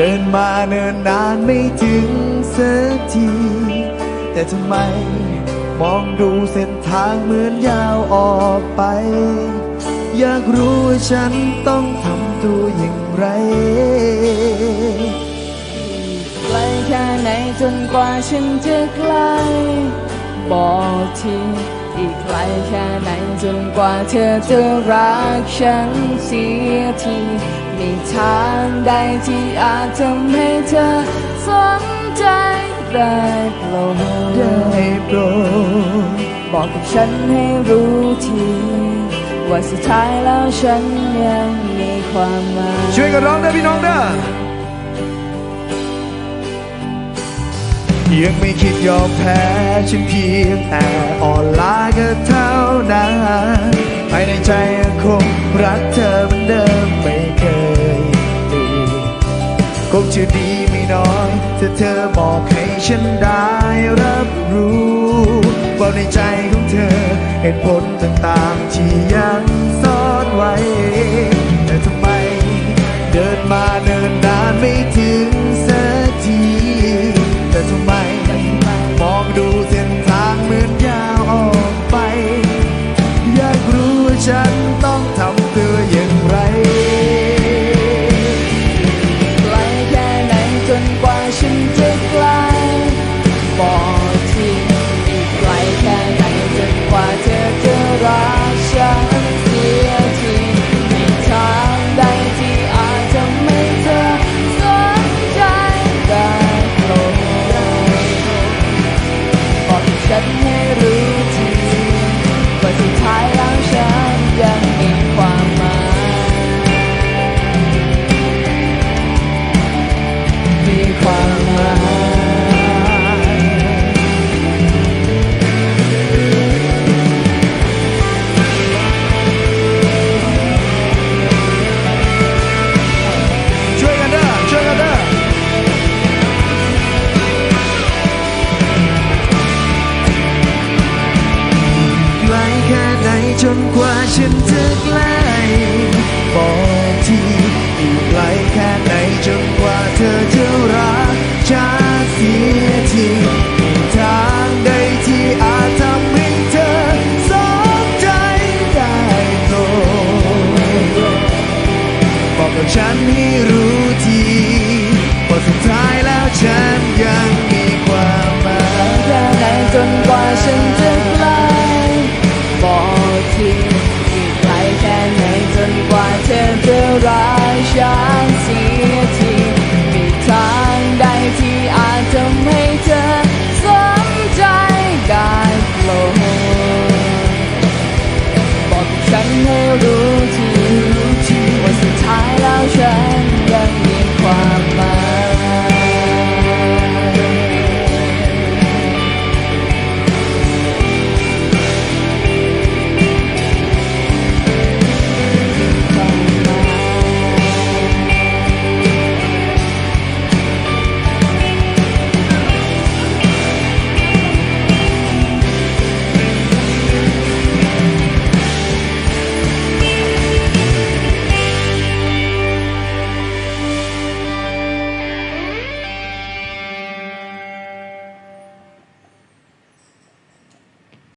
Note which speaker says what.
Speaker 1: เดินมาเนินนานไม่ถึงสักที แต่ทำไมมองดูเส้นทางเหมือนยาวออกไป อยากรู้ว่าฉันต้องทำตัวอย่างไร
Speaker 2: ไกลแค่ไหนจนกว่าฉันจะใกล้บอกทีอีกไกลแค่ไหนจนกว่าเธอจะรักฉันเสียที มีทางใดที่อาจทำให้เธอสนใจได้โปรด
Speaker 1: ได้โปรด
Speaker 2: บอกกับฉันให้รู้ทีว่าสุดท้ายแล้วฉันยังมีความหมาย
Speaker 1: ช่วยกันร้องนะพี่น้องเด้อยังไม่คิดยอมแพ้ฉันเพียงแต่อ่ คงจะดีไม่น้อยถ้าเธอบอกให้ฉันได้รับรู้ว่าในใจของเธอเหตุผลต่างๆที่ยังซ่อนไว้ แต่ทำไมเดินมาเนินนานไม่ถึงสักที แต่ทำไมมองดูเส้นทางเหมือนยาวออกไป อยากรู้ว่าฉันต้องทำ
Speaker 2: บอกทีอีกไกลแค่ไหนจนกว่าเธอจะรักฉันเสียทีมีทางใดที่อาจจะไม่เธอสนใจได้โปรดบอกฉันให้ น
Speaker 1: จนกว่าฉันจะกล้บ